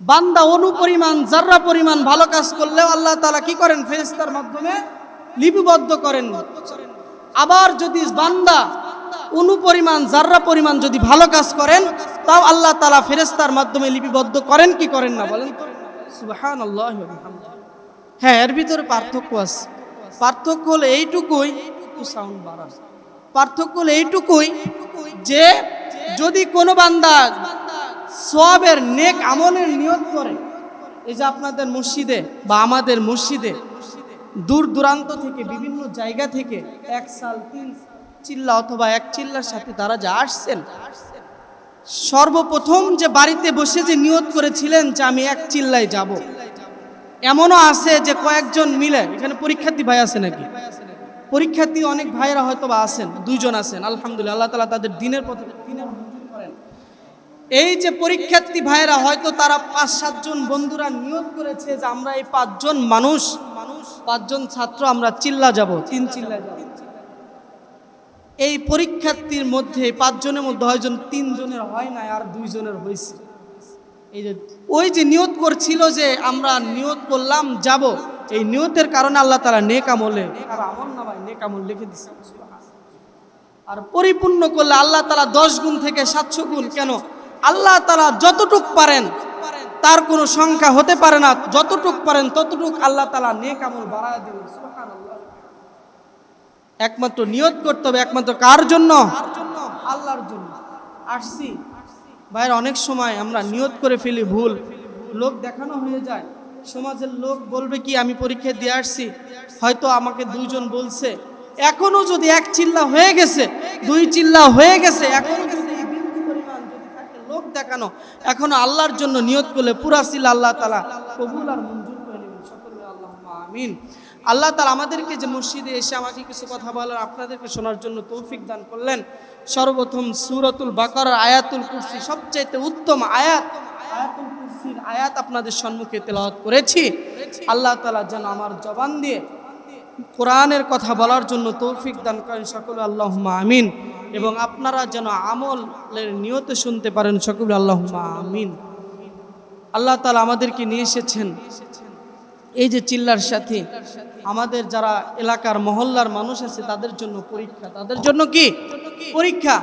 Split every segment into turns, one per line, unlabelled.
বান্দা অনুপরিমাণ জাররা পরিমাণ ভালো কাজ করলেও আল্লাহ তালা কি করেন? ফেরেশতার মাধ্যমে লিপিবদ্ধ করেন। আবার যদি বান্দা অনুপরিমাণ জাররা পরিমাণ যদি ভালো কাজ করেন, তাও আল্লাহ তালা ফেরেশতার মাধ্যমে লিপিবদ্ধ করেন, কি করেন না বলেন হ্যাঁ এর ভিতরে পার্থক্য আছে। পার্থক্য হলো এইটুকুই সাউন্ড বাড়ান। পার্থক্য হলো এইটুকুই যে, যদি কোনো বান্দা সোয়াবের নেক আমলের নিয়ত করে। এই যে আপনাদের মসজিদে বা আমাদের মসজিদে দূর দূরান্ত থেকে বিভিন্ন জায়গা থেকে এক সাল, তিন চিল্লা অথবা এক চিল্লার সাথে তারা যা আসছেন, সর্বপ্রথম যে বাড়িতে বসে যে নিয়ত করেছিলেন যে আমি এক চিল্লায় যাব। এমনও আছে যে কয়েকজন মিলে, এখানে পরীক্ষার্থী ভাই আছে নাকি? পরীক্ষার্থী অনেক ভাইয়েরা হয়তো বা আছেন, দুইজন আছেন, আলহামদুলিল্লাহ, আল্লাহ তালা তাদের দিনের পথে এই যে পরীক্ষার্থী ভাইয়েরা, হয়তো তারা পাঁচ, সাতজন বন্ধুরা নিয়োগ করেছে যে আমরা এই পাঁচজন মানুষ মানুষ পাঁচজন ছাত্র আমরা চিল্লা যাব, তিন চিল্লা যাব। এই পরীক্ষার্থীর মধ্যে পাঁচজনের মধ্যে হয়জন তিনজনের হয় না আর দুইজনের হয়েছে। এই যে ওই যে নিয়ত করছিল যে আমরা নিয়ত করলাম, যাব, এই নিয়তের কারণে আল্লাহ তারা নেক আমলে, আর আমল না ভাই নেক আমল লিখে দিচ্ছে আর পরিপূর্ণ করলে আল্লাহ তারা দশ গুণ থেকে সাতশো গুণ, কেন? আল্লাহ তালা যতটুক পারেন, তার কোনো সংখ্যা হতে পারে না। যতটুক পারেন, ততটুক আল্লাহ তালা নেক আমল বাড়ায় দেবেন। একমাত্র নিয়ত করতে হবে, একমাত্র কার জন্য? আল্লাহর জন্য। আসছি। ভাইয়ের অনেক সময় আমরা নিয়ত করে ফেলি ভুল। লোক দেখানো হয়ে যায়। সমাজের লোক বলবে কি, আমি পরীক্ষা দিয়ে আসছি। হয়তো আমাকে দুইজন বলছে। এখনও যদি এক চিল্লা হয়ে গেছে, দুই চিল্লা হয়ে গেছে, এখনও যদি এই বিন্দু পরিমাণ যদি দেখানো। এখনও আল্লাহর জন্য নিয়ত করলে পুরা চিল্লা আল্লাহ তালা কবুল আর মঞ্জুর করে নেবেন। সকলে আল্লাহ আমিন। আল্লাহ তালা আমাদেরকে যে মসজিদে এসে আমাকে কিছু কথা বলার, আপনাদেরকে শোনার জন্য তৌফিক দান করলেন। সর্বপ্রথম সুরতুল বাকার আয়াতুল কুরসি, সবচাইতে উত্তম আয়াত। আয়াতুল কুরসির আয়াত আপনাদের সম্মুখে তেলাওয়াত করেছি। আল্লাহ তালা যেন আমার জবান দিয়ে কোরআনের কথা বলার জন্য তৌফিক দান করেন। সকলে আল্লাহ আমিন। এবং আপনারা যেন আমলের নিয়তে শুনতে পারেন, সকলে আল্লাহ আমিন। আল্লাহ তালা আমাদেরকে নিয়ে এসেছেন। এই যে চিল্লার সাথে আমাদের যারা এলাকার মহল্লার মানুষ আছে, তাদের জন্য পরীক্ষা। তাদের জন্য কি? পরীক্ষা।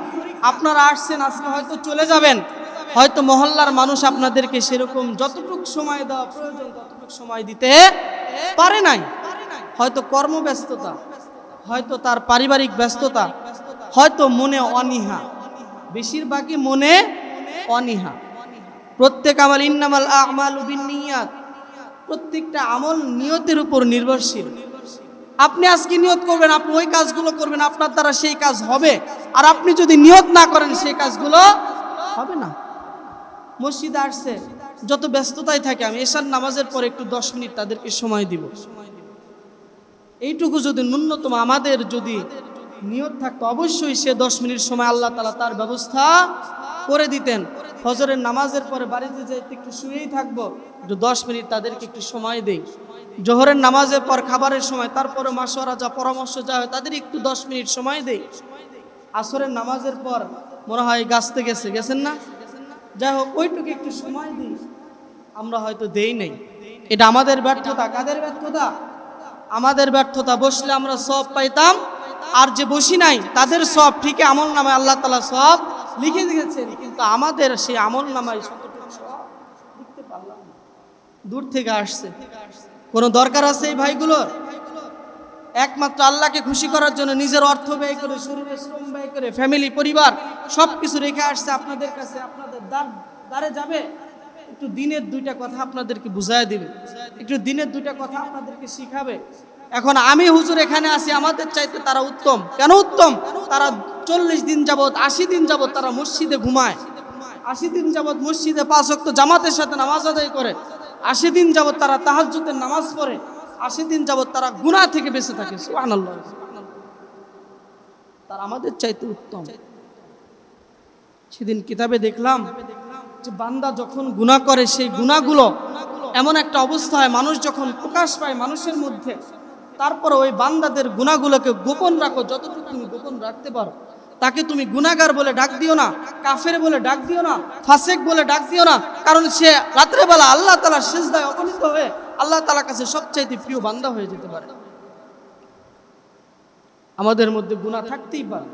আপনারা আসছেন, আজকে হয়তো চলে যাবেন। হয়তো মহল্লার মানুষ আপনাদেরকে সেরকম যতটুকু সময় দেওয়া প্রয়োজন, ততটুকু সময় দিতে পারে নাই। হয়তো কর্মব্যস্ততা, হয়তো তার পারিবারিক ব্যস্ততা হয়তো মনে অনীহা। বেশিরভাগই মনে অনীহা। প্রত্যেক আমল ইন্নামাল আমাল বিনিয়াত প্রত্যেকটা আমল নিয়তের উপর নির্ভরশীল। আপনি আজকে নিয়ত করবেন, আপনি ওই কাজগুলো করবেন, আপনার দ্বারা সেই কাজ হবে। আর আপনি যদি নিয়ত না করেন, সেই কাজগুলো হবে না। মসজিদে আসছে, যত ব্যস্ততায় থাকে আমি, এশার নামাজের পর একটু দশ মিনিট তাদেরকে সময় দিব। এইটুকু যদি ন্যূনতম আমাদের যদি নিয়ত থাকতো। অবশ্যই সে দশ মিনিট সময় আল্লাহ তালা তার ব্যবস্থা করে দিতেন। ফজরের নামাজের পরে বাড়িতে যেতে একটু শুয়েই থাকব, একটু দশ মিনিট তাদেরকে একটু সময় দেই। জোহরের নামাজের পর খাবারের সময়, তারপরে মাসোয়ারা যা পরামর্শ যা হয় তাদের একটু দশ মিনিট সময় দেই। আসরের নামাজের পর মনে হয় গাছতে গেছে, গেছেন না? যাই হোক, ওইটুকু একটু সময় দিই। আমরা হয়তো দেই নাই। এটা আমাদের ব্যর্থতা। কাদের ব্যর্থতা? আমাদের ব্যর্থতা। বসলে আমরা সব পাইতাম আর যে বসি নাই, তাদের সব ঠিকই আমল নামায় আল্লাহ তালা সব লিখে দিয়েছেন। কিন্তু আমাদের সেই আমল নামায় দূর থেকে আসছে। কোনো দরকার আছে এই ভাইগুলোর? একমাত্র আল্লাহকে খুশি করার জন্য নিজের অর্থ ব্যয় করে শরীরে শ্রম ব্যয় করে ফ্যামিলি পরিবার সব কিছু রেখে আসছে আপনাদের কাছে, আপনাদের দ্বার, দ্বারে যাবে। একটু দিনের দুইটা কথা আপনাদেরকে বুঝায় দিবে। একটু দিনের দুইটা কথা আপনাদেরকে শিখাবে। এখন আমি হুজুর এখানে আসি আমাদের চাইতে তারা উত্তম। কেন উত্তম? তারা চল্লিশ দিন যাবৎ, আশি দিন যাবৎ তারা মসজিদে ঘুমায়। আশি দিন যাবৎ মসজিদে পাঁচ অক্ত জামাতের সাথে নামাজ আদায় করে। আশি দিন যাবৎ তারা তাহাজ্জুদের নামাজ পড়ে। আশি দিন যাবৎ তারা গুনাহ থেকে বেঁচে থাকে। সুবহানাল্লাহ। তারা আমাদের চাইতে উত্তম। সেদিন কিতাবে দেখলাম যে বান্দা যখন গুনাহ করে, সেই গুনাহগুলো এমন একটা অবস্থা হয়, মানুষ যখন প্রকাশ পায় মানুষের মধ্যে তারপরে ওই বান্দাদের গুণাগুলোকে গোপন রাখো, যতটুকু তুমি গোপন রাখতে পারো। তাকে তুমি গুনাগার বলে ডাক দিও না, কাফের বলে ডাক দিও না, ফাসেক বলে ডাক দিও না, কারণ সে রাত্রেবেলা আল্লাহ তালার শেষদায় অবনীত হয়ে আল্লাহ তালার কাছে সবচাইতে প্রিয় বান্দা হয়ে যেতে পারে। আমাদের মধ্যে গুণা থাকতেই পারে।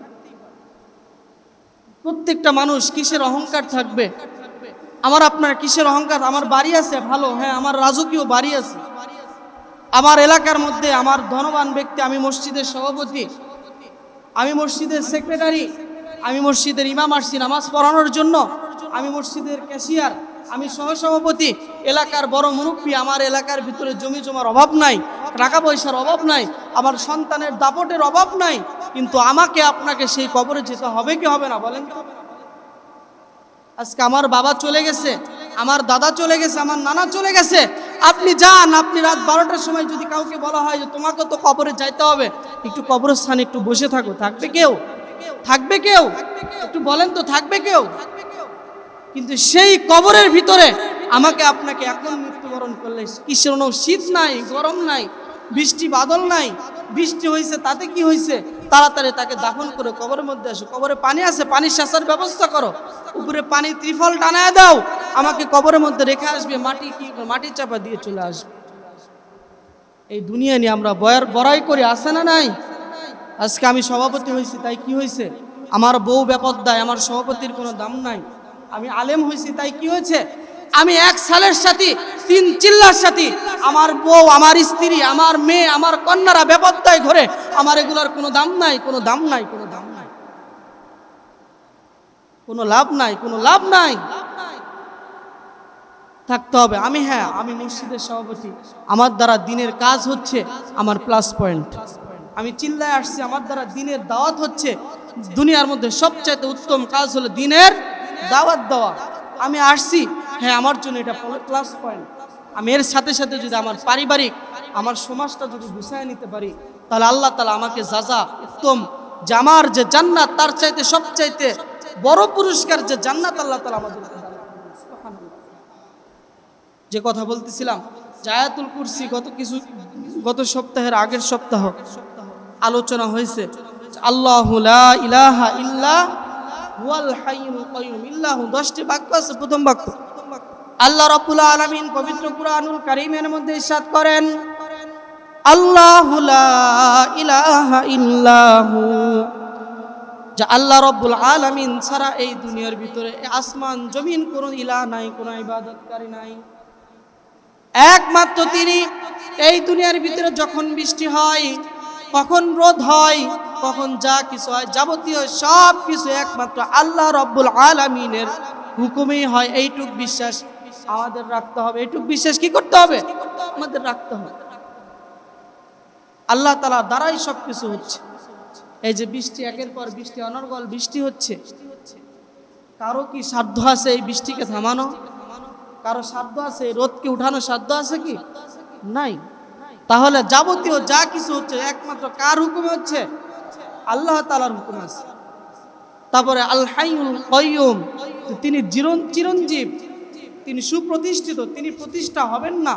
প্রত্যেকটা মানুষ কিসের অহংকার থাকবে? আমার আপনার কিসের অহংকার? আমার বাড়ি আছে, ভালো হ্যাঁ আমার রাজকীয় বাড়ি আছে। আমার এলাকার মধ্যে আমার ধনবান ব্যক্তি, আমি মসজিদের সভাপতি, আমি মসজিদের সেক্রেটারি, আমি মসজিদের ইমাম আসছি নামাজ পড়ানোর জন্য, আমি মসজিদের ক্যাশিয়ার, আমি সহসভাপতি। এলাকার বড় মুরব্বী আমার এলাকার ভিতরে জমি জমার অভাব নাই, টাকা পয়সার অভাব নাই, আমার সন্তানের দাপটের অভাব নাই, কিন্তু আমাকে আপনাকে সেই কবরে যেতে হবে কি হবে না বলেন আজকে আমার বাবা চলে গেছে, আমার দাদা চলে গেছে, আমার নানা চলে গেছে আপনি যান, আপনি রাত বারোটার সময় যদি কাউকে বলা হয় যে তোমাকে তো কবরে যাইতে হবে, একটু কবরস্থানে একটু বসে থাকো। থাকবে কেউ? থাকবে কেউ? একটু বলেন তো, থাকবে কেউ? কিন্তু সেই কবরের ভিতরে আমাকে আপনাকে এখন মৃত্যুবরণ করলে কিসের শীত নাই, গরম নাই, বৃষ্টি বাদল নাই, বৃষ্টি হয়েছে তাতে কি হয়েছে তাড়াতাড়ি তাকে দাফন করে কবরের মধ্যে আসো। কবরে পানি আছে পানি শাসার ব্যবস্থা করো। উপরে পানি ত্রিফল টানায় দাও। আমাকে কবরের মধ্যে রেখে আসবে, মাটি কি মাটি চাপা দিয়ে চলে আসবে। এই দুনিয়া নিয়ে আমরা বয়ার, বড়াই করে আসে না নাই? আজকে আমি সভাপতি হয়েছি, তাই কি হয়েছে? আমার বউ বেপদ্দায় আমার সভাপতির কোনো দাম নাই। আমি আলেম হয়েছি, তাই কি হয়েছে? আমি এক সালের সাথে, তিন চিল্লার সাথে। আমার বউ, আমার স্ত্রী, আমার মেয়ে, আমার কন্যারা বেপদ্দায় ঘরে। আমার এগুলার কোনো দাম নাই, কোনো দাম নাই, কোনো দাম নাই। কোনো লাভ নাই, কোনো লাভ নাই। থাকতে হবে। আমি হ্যাঁ আমি মসজিদের সভাপতি। আমার দ্বারা দিনের কাজ হচ্ছে আমার প্লাস পয়েন্ট আমি চিল্লায় আসছি, আমার দ্বারা দিনের দাওয়াত হচ্ছে। দুনিয়ার মধ্যে সবচাইতে উত্তম কাজ হলো দিনের দাওয়াত দেওয়া। আমি আসছি হ্যাঁ আমার জন্য এটা প্লাস পয়েন্ট আমি এর সাথে সাথে যদি আমার পারিবারিক, আমার সমাজটা যদি গুছায় নিতে পারি, তাহলে আল্লাহ তালা আমাকে যাজা উত্তম জামার যে জান্নাত, তার চাইতে সবচাইতে বড় পুরস্কার যে জান্নাত আল্লাহ তালা আমাদের যে কথা বলতেছিলাম জায়াতুল কুরসি গত কিছু, গত সপ্তাহের আগের সপ্তাহ আলোচনা হয়েছে আল্লাহ ইলাহা ইল্লা হুয়াল প্রথম আল্লাহ আলামিন পবিত্র মধ্যে করেন ইলাহা আল্লাহ আলামিন ছাড়া এই দুনিয়ার ভিতরে আসমান, জমিন কোনো ইলাহ নাই, কোনো ইবাদতকারী নাই। একমাত্র তিনি এই দুনিয়ার ভিতরে যখন বৃষ্টি হয়, কখন রোদ হয়, কখন যা কিছু হয়, যাবতীয় সব কিছু একমাত্র আল্লাহ রব্বুল আলামিনের হুকুমেই হয়। এইটুক বিশ্বাস আমাদের রাখতে হবে। এইটুক বিশ্বাস কি করতে হবে? আমাদের রাখতে হবে। আল্লাহ তালা দ্বারাই সব কিছু হচ্ছে। এই যে বৃষ্টি, একের পর বৃষ্টি, অনর্গল বৃষ্টি হচ্ছে। কারও কি সাধ্য আছে এই বৃষ্টিকে থামানো? কারও সাধ্য আছে? রোদকে উঠানোর সাধ্য আছে কি? নাই। তাহলে যাবতীয় যা কিছু হচ্ছে, একমাত্র কার হুকুমে হচ্ছে? আল্লাহ তালার হুকুম আছে। তারপরে আল হাইউল কয়ুম তিনি চিরন চিরঞ্জীব, তিনি সুপ্রতিষ্ঠিত, তিনি প্রতিষ্ঠা হবেন না।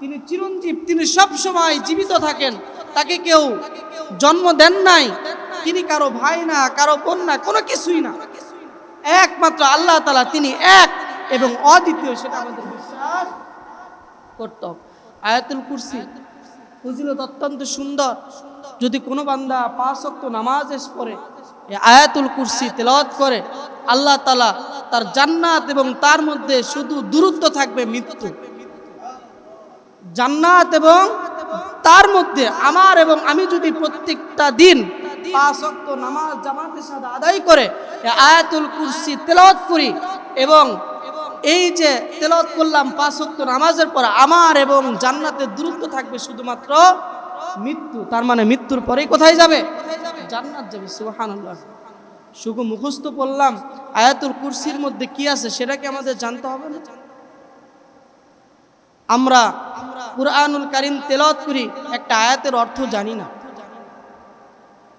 তিনি চিরঞ্জীব, তিনি সব সময় জীবিত থাকেন, তাকে কেউ জন্ম দেন নাই। তিনি কারও ভাই না, কারও বোন না, কোনো কিছুই না। একমাত্র আল্লাহ তালা তিনি এক। এবং অদ্বিতীয় সেটা আমাদের বিশ্বাস করতে হবে। আয়াতুল কুরসি ফজিলত অত্যন্ত সুন্দর। যদি কোনো বান্দা পাঁচ অক্ত নামাজ পড়ে আয়াতুল কুরসি তেলাওয়াত করে, আল্লাহ তালা তার জান্নাত এবং তার মধ্যে শুধু দূরত্ব থাকবে মৃত্যু। জান্নাত এবং তার মধ্যে আমার এবং আমি যদি প্রত্যেকটা দিন পাঁচ অক্ত নামাজ জামাতের সাথে আদায় করে আয়াতুল কুরসি তেলাওয়াত করি এবং এই যে তেলাওয়াত করলাম পাঁচ অক্ত নামাজের পর আমার এবং জান্নাতের দূরত্ব থাকবে শুধুমাত্র মৃত্যু, তার মানে মৃত্যুর পরেই কোথায় যাবে? জান্নাত যাবে, সুবহানাল্লাহ। শুধু মুখস্থ পড়লাম আয়াতুল কুরসির মধ্যে কি আছে সেটা কি আমাদের জানতে হবে না? আমরা কুরআনুল কারিম তেলাওয়াত করি, একটা আয়াতের অর্থ জানি না।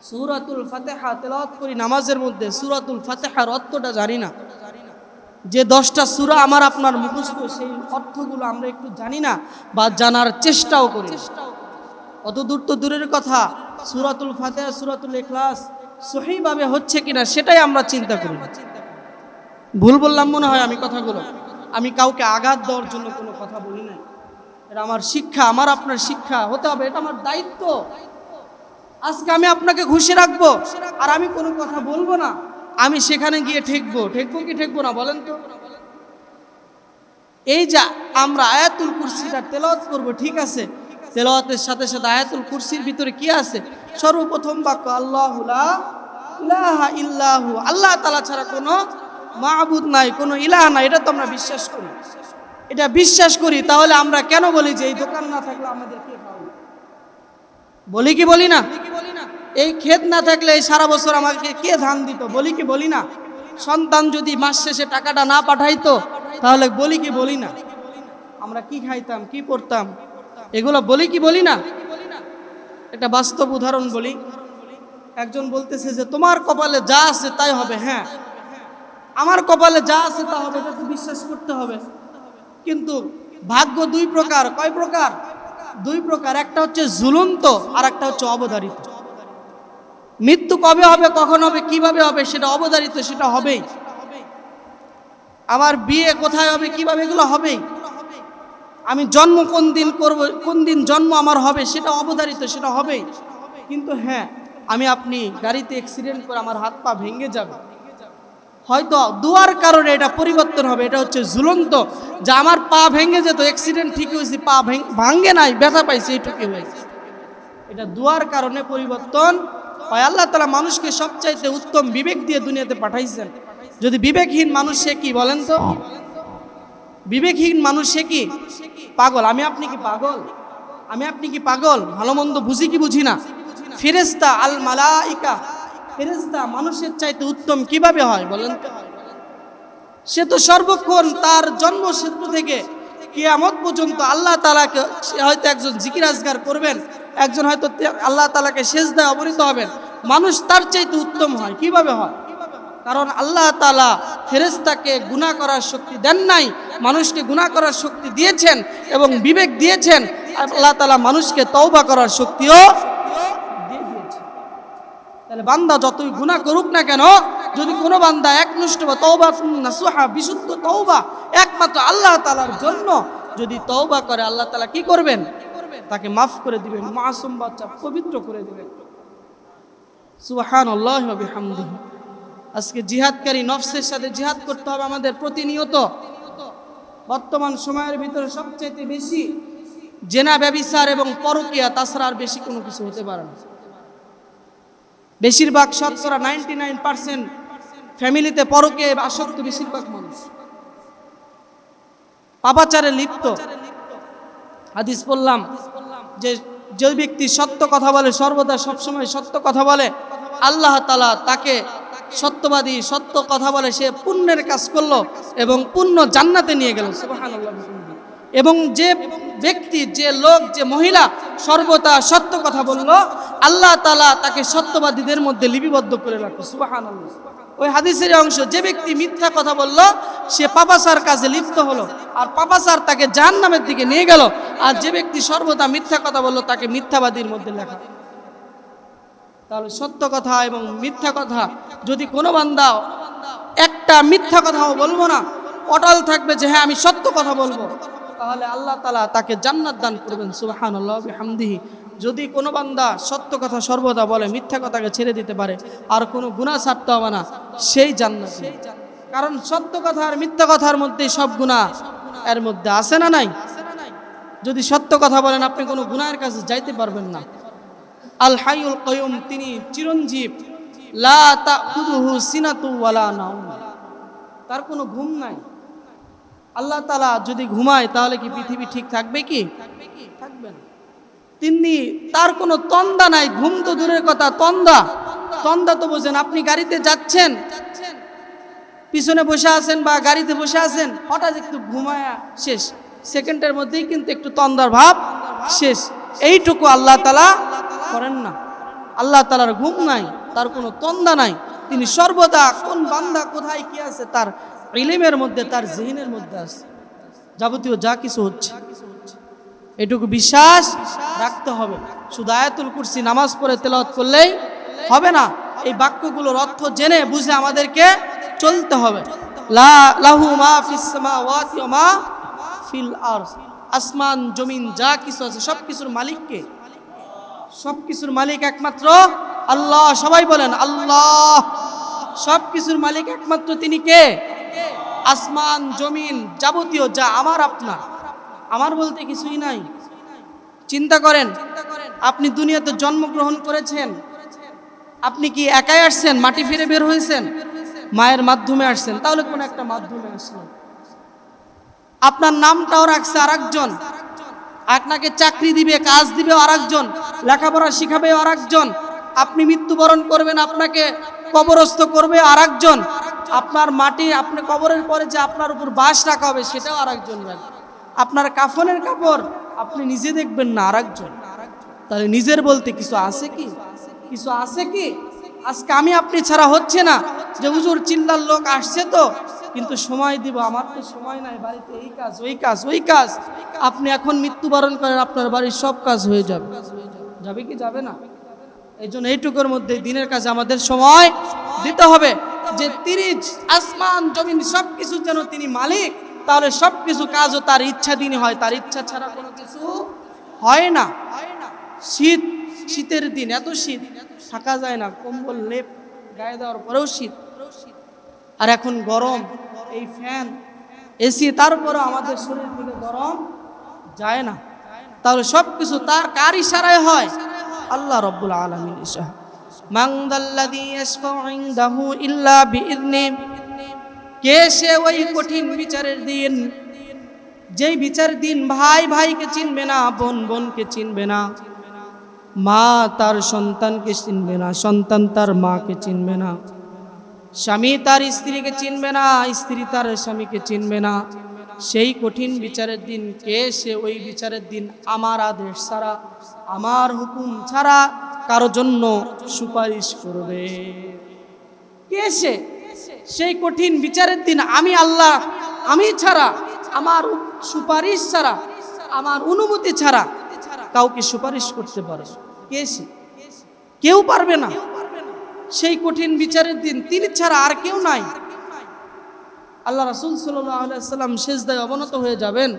সূরাতুল ফাতিহা তেলাওয়াত করি নামাজের মধ্যে, সূরাতুল ফাতেহার অর্থটা জানি না। যে দশটা সুরা আমার আপনার মুখস্থ, সেই অর্থগুলো আমরা একটু জানি না বা জানার চেষ্টাও করি অত দূর তো দূরের কথা, সূরাতুল ফাতিহা, সূরাতুল ইখলাস সহিভাবে হচ্ছে কিনা সেটাই আমরা চিন্তা করি না। ভুল বললাম মনে হয় আমি কথাগুলো? আমি কাউকে আঘাত দেওয়ার জন্য কোনো কথা বলি নাই। এটা আমার শিক্ষা, আমার আপনার শিক্ষা, হতে হবে, এটা আমার দায়িত্ব। আজকে আমি আপনাকে ঘুষে রাখব, আর আমি কোনো কথা বলব না। আমি সেখানে গিয়ে ঠেকবো। ঠেকবো কি ঠেকবো না বলেন তো? এই যা আমরা আয়াতুল কুরসিটা তেলাওয়াত করব, ঠিক আছে? তেলাওয়াতের সাথে সাথে আয়াতুল কুরসির ভিতরে কি আছে? সর্বপ্রথম বাক্য, আল্লাহু লা ইলাহা ইল্লাহু। আল্লাহ তাআলা ছাড়া কোনো মাহবুদ নাই, কোনো ইলাহ নাই, এটা তো আমরা বিশ্বাস করি। এটা বিশ্বাস করি, তাহলে আমরা কেন বলি যে এই দোকান না থাকলে আমাদের কে বলি কি বলি না? এই ক্ষেত না থাকলে এই সারা বছর আমাকে কে ধান দিত? বলি কি, বলি না। সন্তান যদি মাস শেষে টাকাটা না পাঠাইতো, তাহলে বলি কি, বলি না। আমরা কি খাইতাম, কি করতাম? এগুলো বলি কি, বলি না? এটা বাস্তব উদাহরণ বলি। একজন বলতেছে যে, তোমার কপালে যা আছে তাই হবে। হ্যাঁ। আমার কপালে যা আছে তা হবে, এটা তো বিশ্বাস করতে হবে। কিন্তু ভাগ্য দুই প্রকার। কয় প্রকার? দুই প্রকার। একটা হচ্ছে ঝুলন্ত আর একটা হচ্ছে অবধারিত। মৃত্যু কবে হবে, কখন হবে, কীভাবে হবে, সেটা অবধারিত, সেটা হবেই। আমার বিয়ে কোথায় হবে, কীভাবে এগুলো হবেই? আমি জন্ম কোন দিন করব, কোন দিন জন্ম আমার হবে, সেটা অবধারিত, সেটা হবেই। কিন্তু হ্যাঁ আমি আপনি গাড়িতে অ্যাক্সিডেন্ট করে আমার হাত পা ভেঙে যাবে। হয়তো দুয়ার কারণে এটা পরিবর্তন হবে, এটা হচ্ছে ঝুলন্ত। যা আমার পা ভেঙে যেত অ্যাক্সিডেন্ট ঠিক হয়েছে, পা ভেঙ- ভাঙ্গে নাই, ব্যথা পাইছে এইটুকু হয়েছে। এটা দুয়ার কারণে পরিবর্তন হয় আল্লাহ তালা মানুষকে সবচাইতে উত্তম বিবেক দিয়ে দুনিয়াতে পাঠাইছেন। যদি বিবেকহীন মানুষ সে কি বলেন তো? বিবেকহীন মানুষ সে কি? পাগল। আমি আপনি কি পাগল? আমি আপনি কি পাগল? ভালো মন্দ বুঝি কি বুঝি না? ফেরেস্তা আল মালাইকা। ফেরেস্তা মানুষের চাইতে উত্তম কীভাবে হয় বলেন তো? সে তো সর্বক্ষণ তার জন্মসূত্র থেকে কেয়ামত পর্যন্ত আল্লাহ তালাকে হয়তো একজন জিকির আজগার করবেন। একজন হয়তো আল্লাহ তালাকে শেষ দেয় অবনীত হবেন। মানুষ তার চাইতে উত্তম হয়। কীভাবে হয়? কারণ আল্লাহ তালা ফেরেস্তাকে গুণা করার শক্তি দেন নাই, মানুষকে গুণা করার শক্তি দিয়েছেন এবং বিবেক দিয়েছেন আল্লাহ তালা মানুষকে তওবা করার শক্তিও তাহলে বান্দা যতই গুনাহ করুক না কেন, যদি কোনো বান্দা একনিষ্ঠ বা তওবা, নাসুহা, বিশুদ্ধ তওবা একমাত্র আল্লাহ তালার জন্য যদি তওবা করে, আল্লাহ তালা কি করবেন? তাকে মাফ করে দিবেন মাসুম বাচ্চা পবিত্র করে দিবেন সুবহানাল্লাহি ওয়া বিহামদিহি। আজকে জিহাদকারী নফসের সাথে জিহাদ করতে হবে আমাদের প্রতিনিয়ত। বর্তমান সময়ের ভিতরে সবচেয়ে বেশি জেনা ব্যবিচার এবং পরকিয়া, তাছাড়া আর বেশি কোনো কিছু হতে পারে না। বেশিরভাগ শতকরা নাইনটি নাইন পার্সেন্ট ফ্যামিলিতে পরকে আসক্ত বেশিরভাগ মানুষ। পাপাচারে লিপ্ত। হাদিস বললাম যে যে ব্যক্তি সত্য কথা বলে, সর্বদা সবসময় সত্য কথা বলে, আল্লাহ তালা তাকে সত্যবাদী, সত্য কথা বলে, সে পুণ্যের কাজ করল এবং পুণ্য জান্নাতে নিয়ে গেল এবং যে ব্যক্তি, যে লোক, যে মহিলা সর্বদা সত্য কথা বলল, আল্লাহ তালা তাকে সত্যবাদীদের মধ্যে লিপিবদ্ধ করে রাখল সুবাহান ওই হাদিসের অংশ, যে ব্যক্তি মিথ্যা কথা বলল, সে পাপাসার কাজে লিপ্ত হলো। আর পাপাসার তাকে জাহান নামের দিকে নিয়ে গেল। আর যে ব্যক্তি সর্বদা মিথ্যা কথা বলল, তাকে মিথ্যাবাদীর মধ্যে লেখা। তাহলে সত্য কথা এবং মিথ্যা কথা, যদি কোনো বান্দা একটা মিথ্যা কথাও বলব না, অটল থাকবে যে হ্যাঁ আমি সত্য কথা বলব, তাহলে আল্লাহ তালা তাকে জান্নাত দান করবেন। সুবাহান হামদিহি যদি কোনো বান্দা সত্য কথা সর্বদা বলে, মিথ্যা কথাকে ছেড়ে দিতে পারে, আর কোনো গুণা ছাড়তে হবে না, সেই জান্নাত কারণ সত্য কথা আর মিথ্যা কথার মধ্যেই সব গুণা এর মধ্যে আছে না নাই? যদি সত্য কথা বলেন, আপনি কোনো গুনাহের কাছে যাইতে পারবেন না। আল হাইউল কয়ুম তিনি চিরঞ্জীব। লা তার কোনো ঘুম নাই। আল্লাহ তাআলা যদি ঘুমায়, তাহলে কি পৃথিবী ঠিক থাকবে কি? থাকবে না। তিনি তার কোনো তন্দা নাই, ঘুম তো দূরের কথা, তন্দা। তন্দা তো বোঝেন, আপনি গাড়িতে যাচ্ছেন, পিছনে বসে আছেন বা গাড়িতে বসে আছেন, হঠাৎ একটু ঘুমায়া শেষ। সেকেন্ডের মধ্যেই কিন্তু একটু তন্দার ভাব শেষ। এইটুকু আল্লাহ তালা করেন না। আল্লাহ তালার ঘুম নাই, তার কোনো তন্দা নাই। তিনি সর্বদা কোন বান্দা কোথায় কি আছে, তার ইলিমের মধ্যে, তার জেহিনের মধ্যে আছে। যাবতীয় যা কিছু হচ্ছে। এটুকু বিশ্বাস রাখতে হবে। শুধু আয়াতুল কুরসি নামাজ পড়ে তেলাওয়াত করলেই হবে না। এই বাক্যগুলোর অর্থ জেনে বুঝে আমাদেরকে চলতে হবে। লাহু মা মা ফিল আসমান, জমিন, যা কিছু আছে সব কিছুর মালিককে। সব কিছুর মালিক একমাত্র আল্লাহ। সবাই বলেন, আল্লাহ। সব কিছুর মালিক একমাত্র তিনি কে? আসমান, জমিন যাবতীয় যা আমার, আপনার। আমার বলতে কিছুই নাই। চিন্তা করেন, আপনি দুনিয়াতে জন্মগ্রহণ করেছেন, আপনি কি একাই আসছেন, মাটি ফিরে বের হয়েছেন, মায়ের মাধ্যমে আসছেন? তাহলে কোন একটা মাধ্যমে আসলেন আপনার নামটাও রাখছে আরেকজন, আপনাকে চাকরি দিবে, কাজ দিবে আরেকজন, লেখাপড়া শিখাবে আরেকজন, আপনি মৃত্যুবরণ করবেন, আপনাকে কবরস্থ করবে আরেকজন, আপনার মাটি আপনি কবরের পরে যে আপনার উপর বাস রাখা হবে, সেটাও আরেকজন রাখবে। আপনার কাফনের কাপড়, আপনি নিজে দেখবেন না আরেকজন। তাহলে নিজের বলতে কিছু আছে কি? কিছু আছে কি? আজকে আমি আপনি ছাড়া হচ্ছে না। যে হুজুর চিল্লার লোক আসছে তো, কিন্তু সময় দিব, আমার তো সময় নাই বাড়িতে, এই কাজ, ওই কাজ ওই কাজ। আপনি এখন মৃত্যুবরণ করেন, আপনার বাড়ির সব কাজ হয়ে যাবে। যাবে কি যাবে না? এই জন্য এইটুকুর মধ্যে দিনের কাছে আমাদের সময় দিতে হবে। যে তিনি আসমান, জমিন সব কিছু যেন তিনি মালিক। তাহলে সব কিছু কাজও তার ইচ্ছা দিনই হয়, তার ইচ্ছা ছাড়া কোনো কিছু হয় না। শীত, শীতের দিন, এত শীত, থাকা যায় না, কম্বল, লেপ, গায়ে দেওয়ার পরেও শীত। আর এখন গরম, এই ফ্যান, এসি তারপরে আমাদের শরীর থেকে গরম যায় না। তাহলে সব কিছু তার কার ইশারায় হয়। আল্লাহ রব্বুল আলমিন ইশা মাংদাল্লাদি ইল্লা বিইذনি কে সে ওই কঠিন বিচারের দিন? যেই বিচার দিন ভাই ভাইকে চিনবে না, বোন বোনকে চিনবে না। মা তার সন্তানকে চিনবে না, সন্তান তার মাকে চিনবে না। স্বামী তার স্ত্রীকে চিনবে না, স্ত্রী তার স্বামীকে চিনবে না। সেই কঠিন বিচারের দিন, কে সে ওই বিচারের দিন? আমার আদেশ ছাড়া, আমার হুকুম ছাড়া কারও জন্য সুপারিশ করবে। কে সে? সেই কঠিন বিচারের দিন আমি আল্লাহ, আমি ছাড়া, আমার সুপারিশ ছাড়া, আমার অনুমতি ছাড়া কাউকে সুপারিশ করতে পারে। কে কেউ পারবে না। সেই কঠিন বিচারের দিন তিনি ছাড়া আর কেউ নাই। আল্লাহ রাসুল সাল্লাম শেষ দায় অবনত হয়ে যাবেন।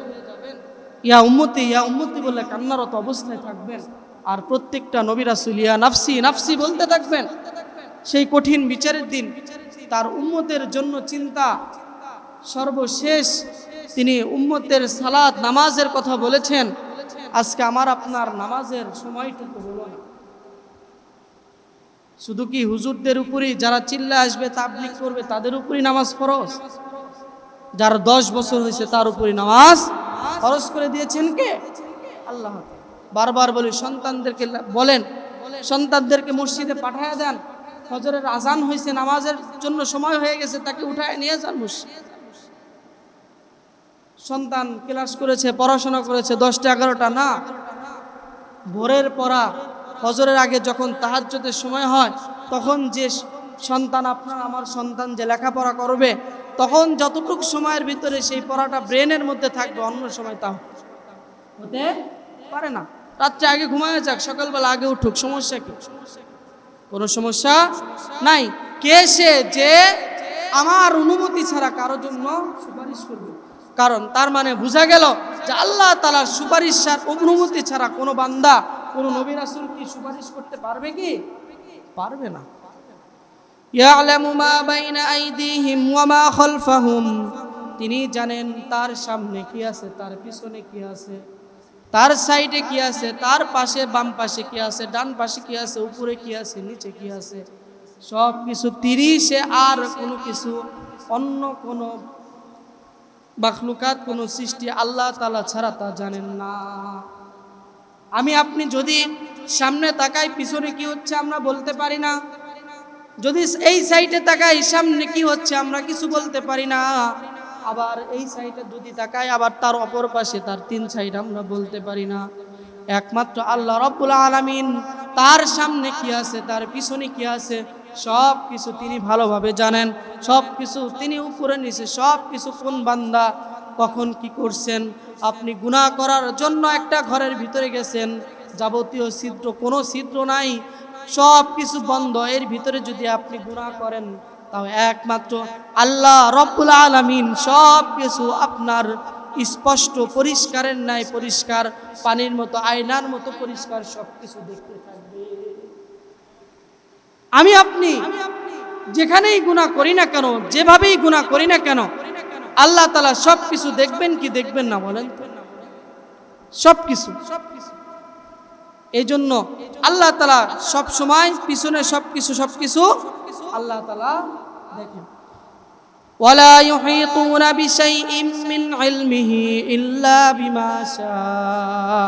ইয়া উম্মতি ইয়া উম্মতি বলে কান্নারত অবস্থায় থাকবেন। আর প্রত্যেকটা নবী রাসুল, ইয়া নাফসি নাফসি বলতে থাকবেন। সেই কঠিন বিচারের দিন তার উম্মতের জন্য চিন্তা সর্বশেষ তিনি উম্মতের সালাত, নামাজের কথা বলেছেন। আজকে আমার আপনার নামাজের সময়টুকু হলো না। শুধু কি হুজুরদের উপরই যারা চিল্লা আসবে তাবলিক করবে, তাদের উপরই নামাজ ফরজ? যার দশ বছর হয়েছে, তার উপরই নামাজ ফরজ করে দিয়েছেন কে? আল্লাহ। বারবার বলি, সন্তানদেরকে বলেন, সন্তানদেরকে মসজিদে পাঠায় দেন। ফজরের আজান হয়েছে, নামাজের জন্য সময় হয়ে গেছে, তাকে উঠায় নিয়ে যান মসজিদ সন্তান ক্লাস করেছে, পড়াশোনা করেছে, দশটা, এগারোটা, না। ভোরের পড়া, ফজরের আগে যখন তাহাজ্জুদের সময় হয়, তখন যে সন্তান, আপনার আমার সন্তান যে লেখাপড়া করবে, তখন যতটুকু সময়ের ভিতরে সেই পড়াটা ব্রেনের মধ্যে থাকবে, অন্য সময় তা হতে পারে না। রাত্রে আগে ঘুমায় যাক, সকালবেলা আগে উঠুক, সমস্যা কি? কোনো সমস্যা নাই। কে সে যে আমার অনুমতি ছাড়া কারোর জন্য সুপারিশ করবে? কারণ তার মানে বোঝা গেল যে আল্লাহ তালার সুপারিশ অনুমতি ছাড়া কোনো বান্দা, কোনো নবী রাসূল কি সুপারিশ করতে পারবে কি? পারবে না। তিনি জানেন তার সামনে কি আছে, তার পিছনে কি আছে। তার সাইডে কি আছে? তার পাশে, বাম পাশে কি আছে? ডান পাশে কি আছে? উপরে কি আছে? নিচে কি আছে? সব কিছু তিরিশে আর কোনো কিছু, অন্য কোনো বাখলুকাত কোনো সৃষ্টি আল্লাহ তালা ছাড়া তা জানেন না। আমি, আপনি যদি সামনে তাকাই, পিছনে কি হচ্ছে আমরা বলতে পারি না। যদি এই সাইডে তাকাই, সামনে কি হচ্ছে আমরা কিছু বলতে পারি না। আবার এই সাইডে যদি তাকাই আবার তার অপর পাশে, তার তিন সাইড আমরা বলতে পারি না। একমাত্র আল্লাহ রব্বুল আলামিন, তার সামনে কি আছে, তার পিছনে কি আছে সব কিছু তিনি ভালোভাবে জানেন। সব কিছু তিনি উপরে নিচে সব কিছু কোন বান্দা কখন কি করছেন? আপনি গুনাহ করার জন্য একটা ঘরের ভিতরে গেছেন, যাবতীয় ছিদ্র, কোনো ছিদ্র নাই। সব কিছু বন্ধ। এর ভিতরে যদি আপনি গুনাহ করেন তাও একমাত্র আল্লাহ রব্বুল আলামিন সব কিছু আপনার স্পষ্ট, পরিষ্কারের নাই পরিষ্কার, পানির মতো, আয়নার মতো পরিষ্কার সব কিছু দেখতে থাকবে আমি আপনি যেখানেই গুনাহ করি না কেন, যেভাবেই গুণা করি না কেন, আল্লাহ তালা সব কিছু দেখবেন কি দেখবেন না বলেন? সব কিছু এই জন্য আল্লাহ তালা সব সময় পিছনে সব কিছু সব কিছু আল্লাহ তালা দেখেন ولا يحيطون بشيء من علمه إلا بما شاء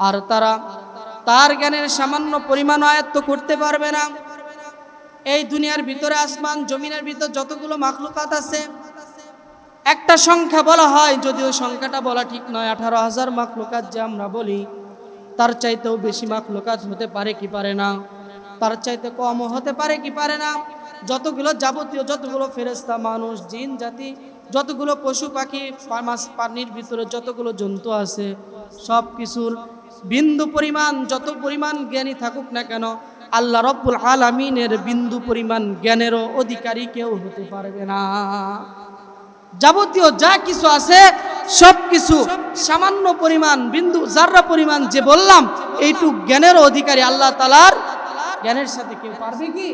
আর তারা তার জ্ঞানের সামান্য পরিমাণ আয়ত্ত করতে পারবে না এই দুনিয়ার ভিতরে আসমান জমিনের ভিতর যতগুলো মাখলুকাত আছে একটা সংখ্যা বলা হয় যদিও সংখ্যাটা বলা ঠিক নয় আঠারো হাজার মাখলুকাত যে আমরা বলি তার চাইতেও বেশি মাখলুকাত হতে পারে কি পারে না তার চাইতে কমও হতে পারে কি পারে না? যতগুলো যাবতীয়, যতগুলো ফেরেস্তা মানুষ, জিন, জাতি, যতগুলো পশু পাখি পানির ভিতরে যতগুলো জন্তু আছে সব কিছুর বিন্দু পরিমাণ, যত পরিমাণ জ্ঞানী থাকুক না কেন, আল্লাহ রব্বুল আলামিনের বিন্দু পরিমাণ জ্ঞানেরও অধিকারী কেউ হতে পারবে না। যাবতীয় যা কিছু আছে সব কিছু সামান্য পরিমাণ, বিন্দু, যার্রা পরিমাণ যে বললাম, এইটুক জ্ঞানের অধিকারী আল্লাহ তালার জ্ঞানের সাথে কেউ পারবে কি?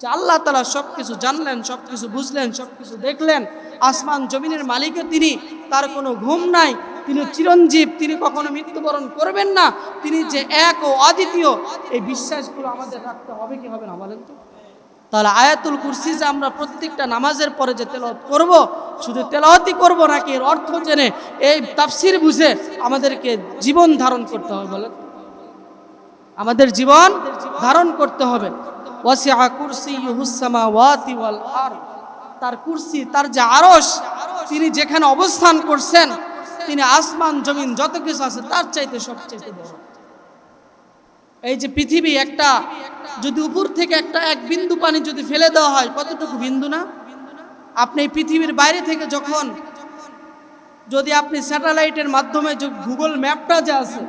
আল্লাহ তালা সব কিছু জানলেন সব কিছু বুঝলেন সব কিছু দেখলেন। আসমান জমিনের মালিকও তিনি, তার কোনো ঘুম নাই, তিনি চিরঞ্জীব, তিনি কখনো মৃত্যুবরণ করবেন না। তিনি যে এক ও অদ্বিতীয়, এই বিশ্বাসগুলো আমাদের রাখতে হবে কি হবে না বলেন তো? তাহলে আয়াতুল কুরসি যে আমরা প্রত্যেকটা নামাজের পরে যে তেলাওয়াত করব, শুধু তেলাওয়াতই করব নাকি এর অর্থ জেনে, এই তাফসির বুঝে আমাদেরকে জীবন ধারণ করতে হবে বলেন আমাদের জীবন ধারণ করতে হবে। তার কুরসি, তার যে আরশ, তিনি যেখানে অবস্থান করছেন, তিনি আসমান, জমিন, যত কিছু আছে, তার চাইতে সবচাইতে এই যে পৃথিবী একটা, যদি উপর থেকে একটা এক বিন্দু পানি যদি ফেলে দেওয়া হয়, কতটুকু বিন্দু না? আপনি পৃথিবীর বাইরে থেকে যখন, যদি আপনি স্যাটেলাইটের মাধ্যমে যে গুগল ম্যাপটা যে আছে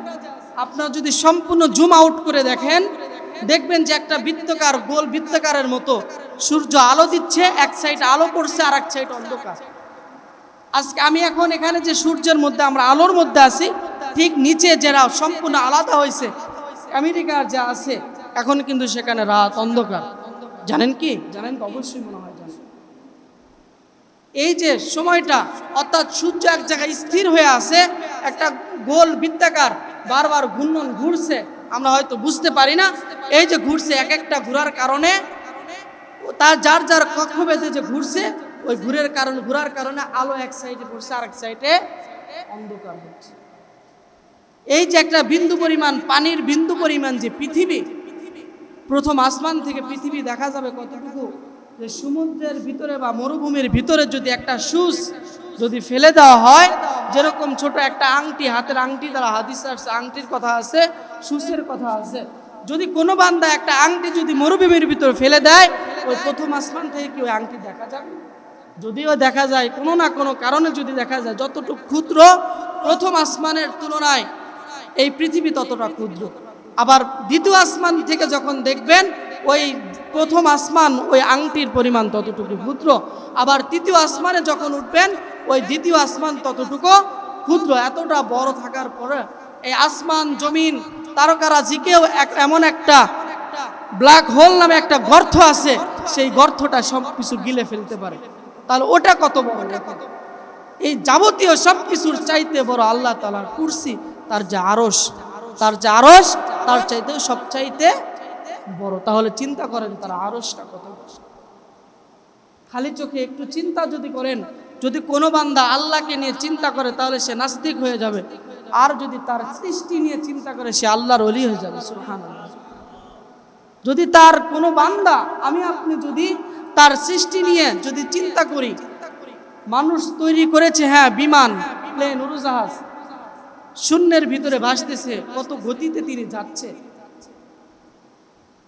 আপনার যদি সম্পূর্ণ জুম আউট করে দেখেন, দেখবেন যে একটা বৃত্তকার গোল বৃত্তকারের মতো। সূর্য আলো দিচ্ছে, এক সাইড আলো পড়ছে আর এক সাইড অন্ধকার। আজকে আমি এখন এখানে যে সূর্যের মধ্যে, আমরা আলোর মধ্যে আছি, ঠিক নিচে যারা সম্পূর্ণ আলাদা হয়েছে, আমেরিকার যা আছে, এখন কিন্তু সেখানে রাত অন্ধকার। জানেন কি? জানেন অবশ্যই মনে হয় জানেন। এই যে সময়টা, অর্থাৎ সূর্য এক জায়গায় স্থির হয়ে আছে, একটা গোল বৃত্তাকার বারবার ঘূর্ণন ঘুরছে, আমরা হয়তো বুঝতে পারি না। এই যে ঘুরছে, এক একটা ঘোরার কারণে, তার যার যার কক্ষভেদে যে ঘুরছে, ওই ঘুরের কারণ, ঘুরার কারণে আলো এক সাইডে পড়ছে আর এক সাইডে অন্ধকার হচ্ছে। এই যে একটা বিন্দু পরিমাণ, পানির বিন্দু পরিমাণ যে পৃথিবী, প্রথম আসমান থেকে পৃথিবী দেখা যাবে কতটুকু? যে সমুদ্রের ভিতরে বা মরুভূমির ভিতরে যদি একটা সুস যদি ফেলে দেওয়া হয় যেরকম ছোট একটা আংটি, হাতের আংটি দ্বারা হাদিস আসছে, আংটির কথা আছে সুসের কথা আছে যদি কোনো বান্দা একটা আংটি যদি মরুভূমির ভিতরে ফেলে দেয়, ওই প্রথম আসমান থেকে কি ওই আংটি দেখা যাবে। যদিও দেখা যায় কোনো না কোনো কারণে যদি দেখা যায় যতটুকু ক্ষুদ্র, প্রথম আসমানের তুলনায় এই পৃথিবী ততটা ক্ষুদ্র। আবার দ্বিতীয় আসমান থেকে যখন দেখবেন, ওই প্রথম আসমান ওই আংটির পরিমাণ ততটুকু ক্ষুদ্র। আবার তৃতীয় আসমানে যখন উঠবেন ওই দ্বিতীয় আসমান ততটুকু ক্ষুদ্র, এতটা বড় থাকার পরে এই আসমান, জমিন, তারকারা জিকেও এক, এমন একটা ব্ল্যাক হোল নামে একটা গর্ত আছে, সেই গর্তটা সব কিছু গিলে ফেলতে পারে। তাহলে ওটা কত বড়? এই যাবতীয় সব কিছুর চাইতে বড় আল্লাহ তালার কুরসি, তার যে আরস তার যে আরস তার চাইতেও সব চাইতে বড়। তাহলে চিন্তা করেন, তার আরসটা কত খালি চোখে একটু চিন্তা যদি করেন যদি কোনো বান্দা আল্লাহকে নিয়ে চিন্তা করে, তাহলে সে নাস্তিক হয়ে যাবে। আর যদি তার সৃষ্টি নিয়ে চিন্তা করে, সে আল্লাহর অলি হয়ে যাবে। যদি তার কোনো বান্দা, আমি আপনি যদি তার সৃষ্টি নিয়ে যদি চিন্তা করি, মানুষ তৈরি করেছে হ্যাঁ বিমান, প্লেন, উড়োজাহাজ, শূন্যের ভিতরে ভাসতেছে, কত গতিতে তিনি যাচ্ছে।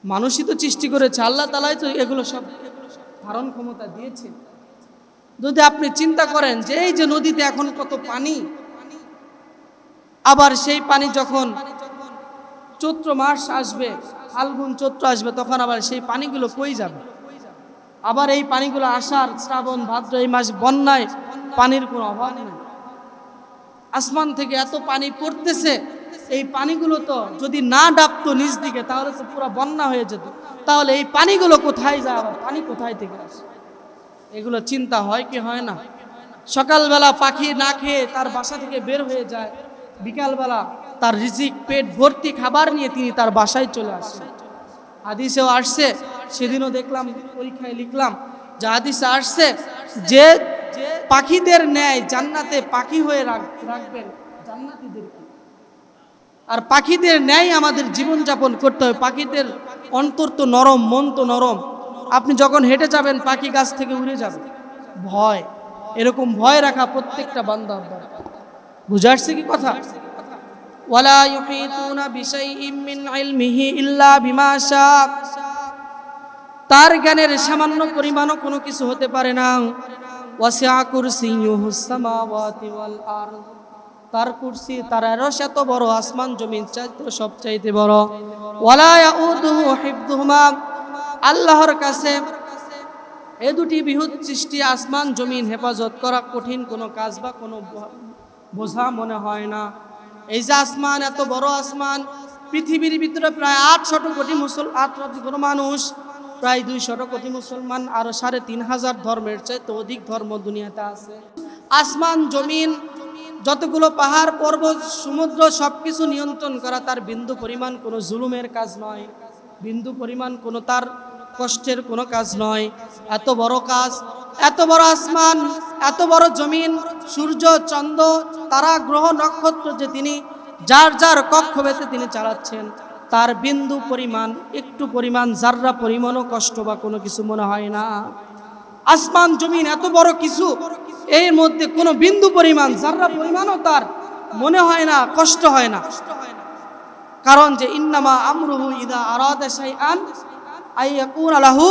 মানুষই তো সৃষ্টি করেছে, আল্লাহ তালাই তো এগুলো সব ধারণ ক্ষমতা দিয়েছে। যদি আপনি চিন্তা করেন যে এই যে নদীতে এখন কত পানি, আবার সেই পানি যখন চৈত্র মাস আসবে, ফাল্গুন চৈত্র আসবে, তখন আবার সেই পানিগুলো কই যাবে? আবার এই পানিগুলো আষাঢ়, শ্রাবণ, ভাদ্র এই মাস বন্যায় পানির কোনো অভাব নেই। আসমান থেকে এত পানি পড়তেছে, এই পানিগুলো তো যদি না ডাবতো নিচ দিকে, তাহলে তো পুরো বন্যা হয়ে যেত। তাহলে এই পানিগুলো কোথায় যায় আবার পানি কোথায় থেকে আসে? এগুলো চিন্তা হয় কি হয় না? সকালবেলা পাখি না খেয়ে তার বাসা থেকে বের হয়ে যায়। বিকালবেলা তার রিজিক পেট ভর্তি খাবার নিয়ে তিনি তার বাসায় চলে আসেন হাদিসেও আসছে, সেদিনও দেখলাম, পরীক্ষায় লিখলাম যে হাদিসে আসছে যে পাখিদের ন্যায় জান্নাতে পাখি হয়ে রাখ- রাখবেন জান্নাতীদেরকে। আর পাখিদের ন্যায় আমাদের জীবনযাপন করতে হবে পাখিদের অন্তর তো নরম, মন তো নরম। আপনি যখন হেঁটে যাবেন, পাখি গাছ থেকে উড়ে যাবে। ভয়। এরকম ভয় রাখা প্রত্যেকটা বান্দা বুঝে আসছে কি কথা? ওয়ালা ইল্লা তার জ্ঞানের সামান্য পরিমাণও কোনো কিছু হতে পারে না। তার কুরসি, তার আরশ এত বড়, আসমান জমিন চাইতে সব চাইতে বড়। ওয়ালা ইয়াউদুহু হিফদুহুমা আল্লাহর কাছে এ দুটি বৃহৎ সৃষ্টি, আসমান, জমিন হেফাজত করা কঠিন কোনো কাজ বা কোনো বোঝা মনে হয় না। এই যে আসমান, এত বড় আসমান, পৃথিবীর ভিতরে প্রায় আটশত কোটি মুসল আট কোটি মানুষ, প্রায় দুইশত কোটি মুসলমান, আরও সাড়ে তিন হাজার ধর্মের চাইতে অধিক ধর্ম দুনিয়াতে আছে। আসমান, জমিন, যতগুলো পাহাড়, পর্বত, সমুদ্র সব কিছু নিয়ন্ত্রণ করা তার বিন্দু পরিমাণ কোনো জুলুমের কাজ নয়। বিন্দু পরিমাণ কোনো তার কষ্টের কোনো কাজ নয়। এত বড় কাজ, এত বড় আসমান, এত বড় জমিন, সূর্য, চন্দ্র, তারা, গ্রহ, নক্ষত্র যে তিনি, যার যার কক্ষ বেতে তিনি চালাচ্ছেন, তার বিন্দু পরিমাণ, একটু পরিমাণ, যাররা পরিমাণও কষ্ট বা কোনো কিছু মনে হয় না। আসমান, জমিন, এত বড় কিছু, এর মধ্যে কোনো বিন্দু পরিমাণ, যাররা পরিমাণও তার, মনে হয় না, কষ্ট হয় না। কারণ যে, ইন্নামা আমরুহু ইদা আরাদা শাইআন আইয়াকুন আলাহু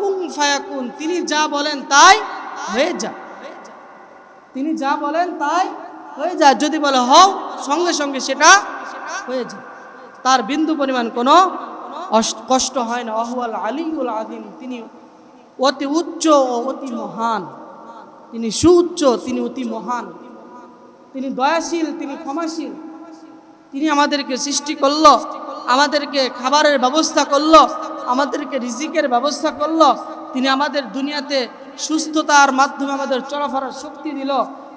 কুন ফায়াকুন। তিনি যা বলেন তাই হয়ে যা। তিনি যা বলেন তাই হয়ে যায় যদি বলে হও, সঙ্গে সঙ্গে সেটা হয়ে যায় তার বিন্দু পরিমাণ কোনো কষ্ট হয় না। অহুয়াল আলিউল আদিম তিনি অতি উচ্চ ও অতি মহান। তিনি সুউচ্চ, তিনি অতি মহান। তিনি দয়াশীল, তিনি ক্ষমাশীল। তিনি আমাদেরকে সৃষ্টি করল, আমাদেরকে খাবারের ব্যবস্থা করল আমাদেরকে রিজিকের ব্যবস্থা করল, তিনি আমাদের দুনিয়াতে সুস্থতার মাধ্যমে আমাদের চলাফেরার শক্তি দিল,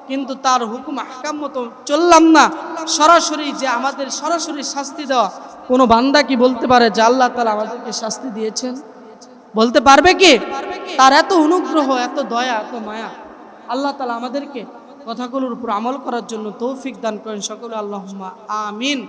কিন্তু তার হুকুম আহকাম মতো চললাম না। সরাসরি যে আমাদের সরাসরি শাস্তি দেওয়া, কোনো বান্দা কি বলতে পারে যে আল্লাহ তালা আমাদেরকে শাস্তি দিয়েছেন? বলতে পারবে কি? তার এত অনুগ্রহ, এত দয়া, এত মায়া। আল্লাহ তালা আমাদেরকে কথাগুলোর উপর আমল করার জন্য তৌফিক দান করেন সকলে। আল্লাহ আমিন।